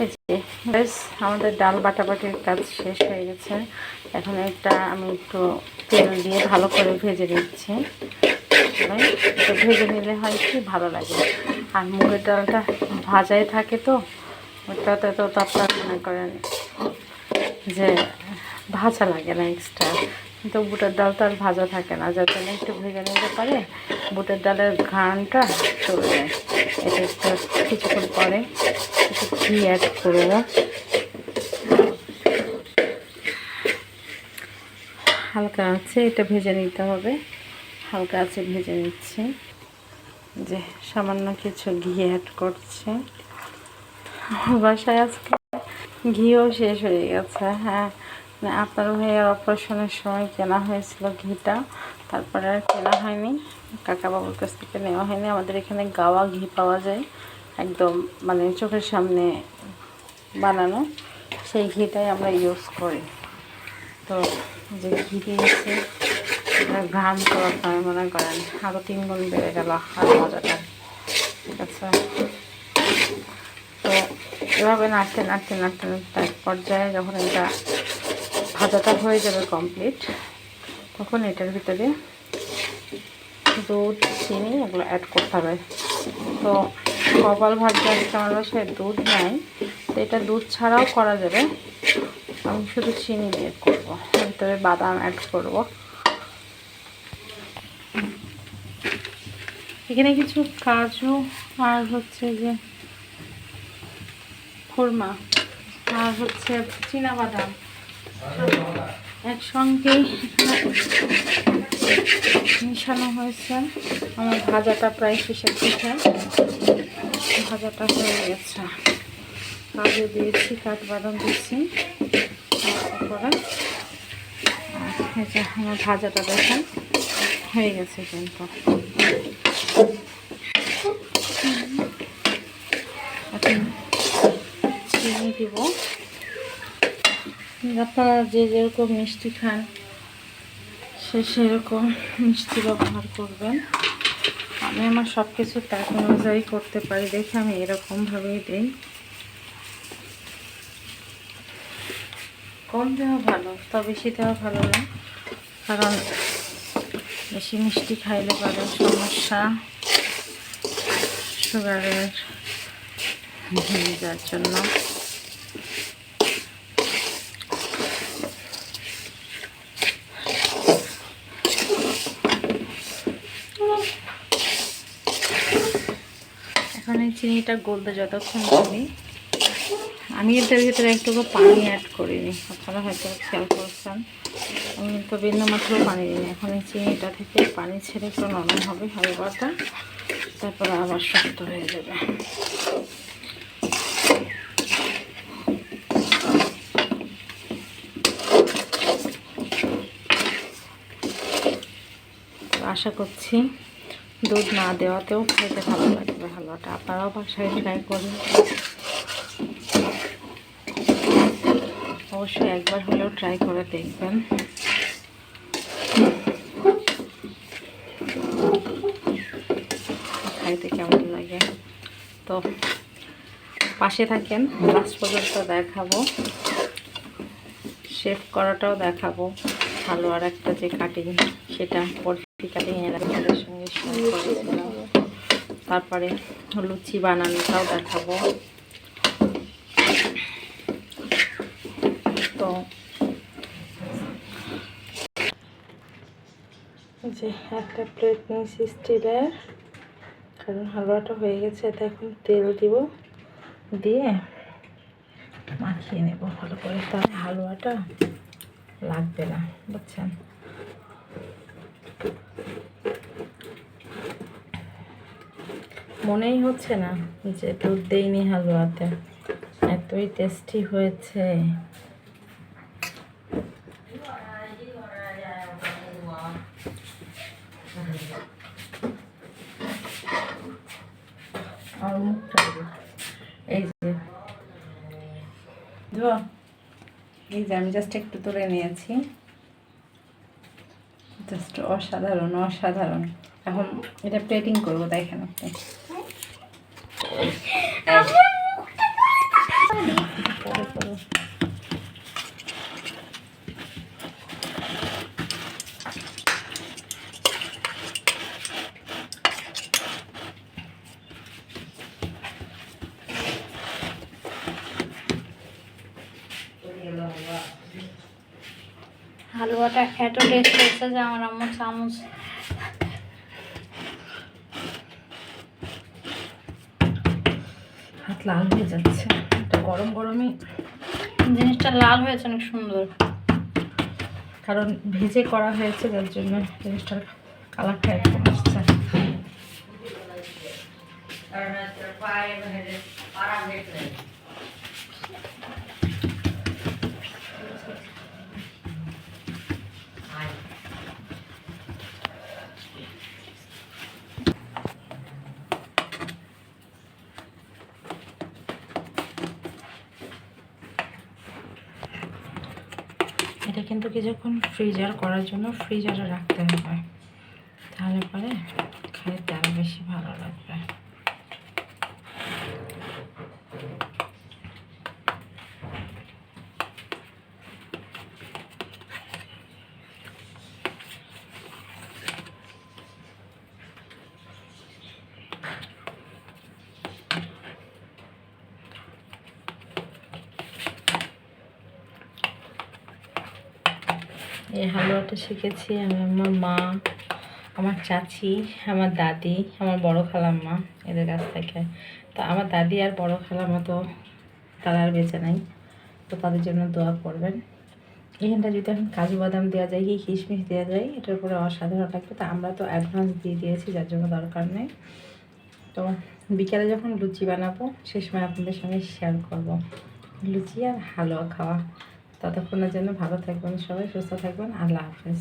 যে আমাদের ডাল বাটাবাটির কাজ শেষ হয়ে গেছে। এখন এটা আমি একটু তেল দিয়ে ভালো করে ভেজে নিচ্ছি। ভেজে নিলে হয় কি? ভালো লাগে। আর মুগের ডালটা ভাজাই থাকে তো, ওটাতে তো তারপর মনে করেন যে ভাজা লাগে না এক্সট্রা কিন্তু বুটের ডাল তো আর ভাজা থাকে না যাতে না একটু ভেজে নিতে পারে। বুটের ডালের ঘানটা চলে যায়। এটা একটু কিছুক্ষণ পরে একটু ঘি অ্যাড করব হালকা আছে, এটা ভেজে নিতে হবে। হালকা আছে, ভেজে নিচ্ছি। যে সামান্য কিছু ঘি অ্যাড করছে। বাসায় আজকে ঘিও শেষ হয়ে গেছে হ্যাঁ। আপনার ভাইয়ের অপারেশনের সময় কেনা হয়েছিল ঘিটা, তারপরে আর কেনা হয়নি। কাকা বাবুর কাছ থেকে নেওয়া হয়নি। আমাদের এখানে গাওয়া ঘি পাওয়া যায়, একদম মানে চোখের সামনে বানানো। সেই ঘিটাই আমরা ইউজ করি। তো যে ঘি দিয়েছি ঘাম তো আপনারা মনে করেন আরও তিন গুণ বেড়ে গেল, আর মজাটা ঠিক আছে? তো এভাবে নাড়তে নাড়তে নাড়তে নাড়তে এক পর্যায়ে যখন এটা ভাজাটা হয়ে যাবে কমপ্লিট তখন এটার ভিতরে দুধ, চিনি এগুলো অ্যাড করতে হবে। তো কপাল ভাজতে আজকে আমার বাসায় দুধ নাই, তো এটা দুধ ছাড়াও করা যাবে। আমি শুধু চিনি দিয়ে করব। ভিতরে বাদাম অ্যাড করব। এখানে কিছু কাজু আর হচ্ছে যে খুরমা আর হচ্ছে বাদাম একসঙ্গেই মিশানো হয়েছে। আমার ভাজাটা প্রায় শেষের দিকে। ভাজাটা হয়ে গেছে। কাজু দিয়েছি কাঠবাদাম দিয়েছি। তারপরে আমার ভাজাটা দেখেন, হয়ে গেছে কিন্তু। এখন চিনি দিব। আপনারা যে যেরকম মিষ্টি খান, সে সেরকম মিষ্টি ব্যবহার করবেন। আমি আমার সব কিছু টাইপ অনুযায়ী করতে পারি, দেখে আমি এরকমভাবেই দিই। কম দেওয়া ভালো, তা বেশি দেওয়া ভালো না, কারণ বেশি মিষ্টি খাইলে পারে সমস্যা, সুগারের যার জন্য। এখন চিনিটা গলতে যতক্ষণ করি আমি এটার ভিতরে একটুকু পানি অ্যাড করিনি। আপনারা হয়তো খেয়াল করছেন। আমি তো বিন্দু মাত্র পানি দিই এখন এই চিনিটা থেকে পানি ছেড়ে একটু নরম হবে, হালকাটা। তারপরে আবার শক্ত হয়ে যাবে। আশা করছি দুধ না দেওয়াতেও খেতে ভালো লাগবে হালুয়াটা আপনারাও বাসায় ট্রাই করুন। অবশ্যই একবার হলেও ট্রাই করে দেখবেন। খাইতে কেমন লাগে? তো পাশে থাকেন লাস্ট পর্যন্ত দেখাবো। শেফ করাটাও দেখাবো। হালুয়ার একটা যে কাটিং সেটা কাটিং এর আপনাদের সঙ্গে তারপরে লুচি বানানোটাও দেখাবো। তো যে একটা প্লেট নিয়েছি স্টিলের, কারণ হালুয়াটা হয়ে গেছে এটা এখন তেল দিব, দিয়ে মাখিয়ে নেব ভালো করে। তাহলে হালুয়াটা লাগবে না, বুঝছেন? মনেই হচ্ছে না যে দুধ দেইনি হালুয়াতে। এতই টেস্টি হয়েছে। এই যে। এই যে আমি জাস্ট একটু তুলে নিয়েছি। জাস্ট অসাধারণ অসাধারণ। এখন এটা প্লেটিং করব, দেখেন আপনি। হালুয়াটা এত টেস্ট হয়েছে যে আমার আম্মু চামচ হাত লাল হয়ে যাচ্ছে। গরম গরমই জিনিসটা লাল হয়েছে, অনেক সুন্দর। কারণ ভেজে করা হয়েছে যার জন্য জিনিসটার কালারটা একদম আসছে। এটা কিন্তু কিছুক্ষণ ফ্রিজার করার জন্য ফ্রিজারে রাখতে হবে তাহলে পরে খাইতে তেল বেশি ভালো লাগবে। এই হালুয়াটা শিখেছি আমি, আমার মা, আমার চাচি, আমার দাদি, আমার বড় খালাম্মা এদের কাছ থেকে। তো আমার দাদি আর বড় খালাম্মা তো তারা আর বেঁচে নাই, তো তাদের জন্য দোয়া করবেন। এখানটা যদি এখন কাজু বাদাম দেওয়া যায়, কি কিশমিশ দেওয়া যায়, এটার উপরে অসাধারণ লাগবে। তো আমরা তো অ্যাডভান্স দিয়ে দিয়েছি, যার জন্য দরকার নেই। তো বিকালে যখন লুচি বানাবো, সে সময় আপনাদের সঙ্গে শেয়ার করব। লুচি আর হালুয়া খাওয়া। ততক্ষণের জন্য ভালো থাকবেন সবাই সুস্থ থাকবেন। আল্লাহ হাফেজ।